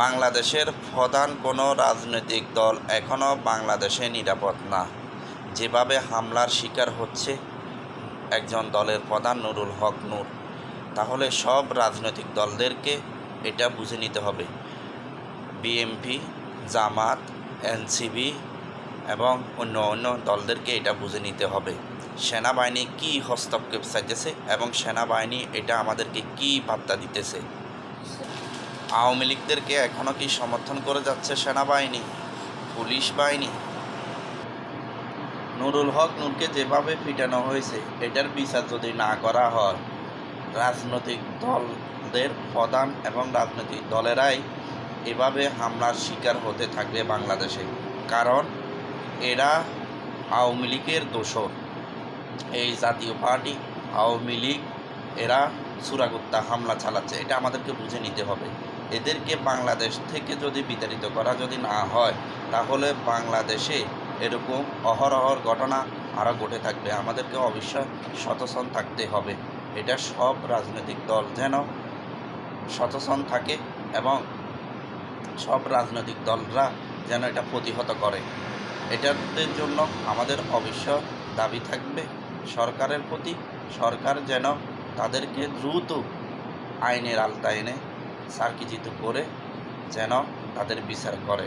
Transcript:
বাংলাদেশের প্রধান কোনো রাজনৈতিক দল এখনও বাংলাদেশে নিরাপদ না। যেভাবে হামলার শিকার হচ্ছে একজন দলের প্রধান নুরুল হক নূর, তাহলে সব রাজনৈতিক দলদেরকে এটা বুঝে নিতে হবে। বিএমপি জামাত এনসিবি এবং অন্য অন্য দলদেরকে এটা বুঝে নিতে হবে। সেনাবাহিনী কী হস্তক্ষেপ চাইতেছে এবং সেনাবাহিনী এটা আমাদেরকে কী বার্তা দিতেছে? আওয়ামী লীগদেরকে এখনও কি সমর্থন করে যাচ্ছে সেনাবাহিনী, পুলিশ বাহিনী? নুরুল হক নূরকে যেভাবে পিটানো হয়েছে, এটার বিচার যদি না করা হয়, রাজনৈতিক দলদের প্রধান এবং রাজনৈতিক দলেরাই এভাবে হামলার শিকার হতে থাকবে বাংলাদেশে। কারণ এরা আওয়ামী লীগের দোষর। এই জাতীয় পার্টি, আওয়ামী লীগ, এরা সুরাগুত্তা হামলা চালাচ্ছে, এটা আমাদেরকে বুঝে নিতে হবে। এদেরকে বাংলাদেশ থেকে যদি বিতাড়িত করা যদি না হয়, তাহলে বাংলাদেশে এরকম অহরহর ঘটনা আরও ঘটে থাকবে। আমাদেরকে অবশ্যই সচেতন থাকতে হবে। এটা সব রাজনৈতিক দল যেন সচেতন থাকে এবং সব রাজনৈতিক দলরা যেন এটা প্রতিহত করে। এটাদের জন্য আমাদের অবশ্য দাবি থাকবে সরকারের প্রতি। সরকার যেন তাদেরকে দ্রুত আইনের আলতা এনে সার্কিজিত করে যেন তাদের বিচার করে।